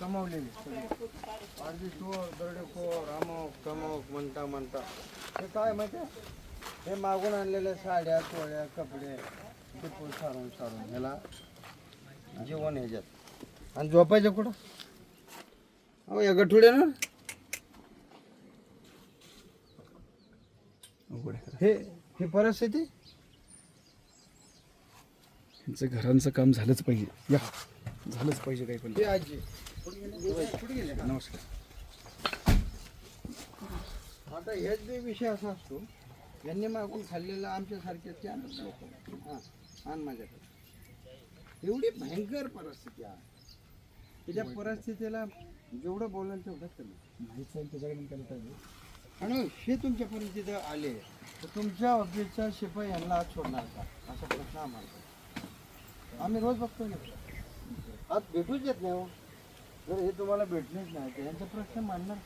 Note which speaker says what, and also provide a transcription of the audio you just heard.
Speaker 1: कमावलेली सगळी. अर्धी चोर दरोडेखोर अमोक तमोक म्हणता म्हणता. हे काय माहिती आहे? हे मागून आणलेल्या साड्या चोळ्या कपडे टिपून सारून सारून ह्याला जेवण ह्याच्यात. आणि झोपायचं कुठं? अहो या गठुड्या ना. हे ही परिस्थिती?
Speaker 2: यांचं घरांचं काम झालंच पाहिजे. या. झालंच पाहिजे काही पण.
Speaker 1: आजी. कुठे गेले
Speaker 2: नमस्कार.
Speaker 1: आता हेच विषय असा असतो यांनी मागून खाल्लेलं आमच्यासारखे ते आणत लोक हां आण माझ्याकडे. एवढी भयंकर परिस्थिती आहे. की त्या परिस्थितीला जेवढं बोलाल तेवढं कमी.
Speaker 2: माहीत आहे त्याच्याकडे केलं पाहिजे
Speaker 1: आणि हे तुमच्यापर्यंत तिथं आले तर तुमच्या ऑफिसचा शिपाई यांना आज सोडणार का? असा प्रश्न आम्हाला. आम्ही रोज बघतो ना. आज भेटूच येत नाही हो. जर हे तुम्हाला भेटलेच नाही तर यांचा प्रश्न मांडणार